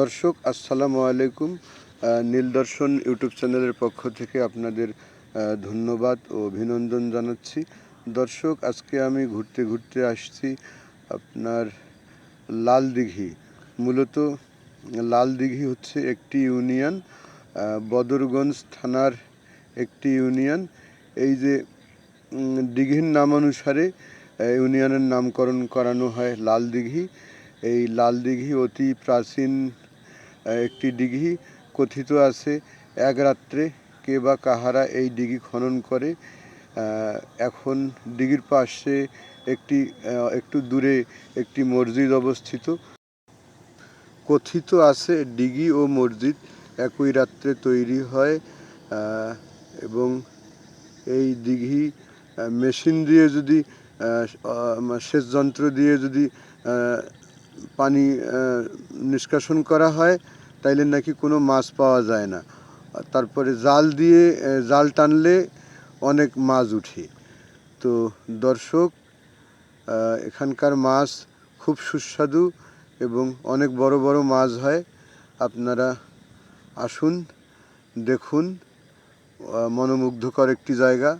দর্শক, আসসালামু আলাইকুম। নীলদর্শন ইউটিউব চ্যানেলের পক্ষ থেকে আপনাদের ধন্যবাদ ও অভিনন্দন জানাচ্ছি। দর্শক, আজকে আমি ঘুরতে ঘুরতে আসছি আপনার লাল দিঘি মূলত লাল দিঘি হচ্ছে একটি ইউনিয়ন বদরগঞ্জ থানার একটি ইউনিয়ন। এই যে দিঘির নামানুসারে ইউনিয়নের নামকরণ করানো হয় লাল দিঘি এই লাল দিঘি অতি প্রাচীন একটি দিঘি কথিত আছে, এক রাত্রে কে বা কাহারা এই দিঘি খনন করে। এখন দিঘির পাশে একটি একটু দূরে একটি মসজিদ অবস্থিত। কথিত আছে দিঘি ও মসজিদ একই রাত্রে তৈরি হয় এবং এই দিঘি মেশিন দিয়ে যদি সেচ যন্ত্র দিয়ে যদি পানি নিষ্কাশন করা হয়, তাইলে নাকি কোনো মাছ পাওয়া যায় না। তারপরে জাল দিয়ে জাল টানলে অনেক মাছ উঠে। তো দর্শক এখানকার মাছ খুব সুস্বাদু এবং অনেক বড় বড় মাছ হয়। আপনারা আসুন, দেখুন মনোমুগ্ধকর একটি জায়গা।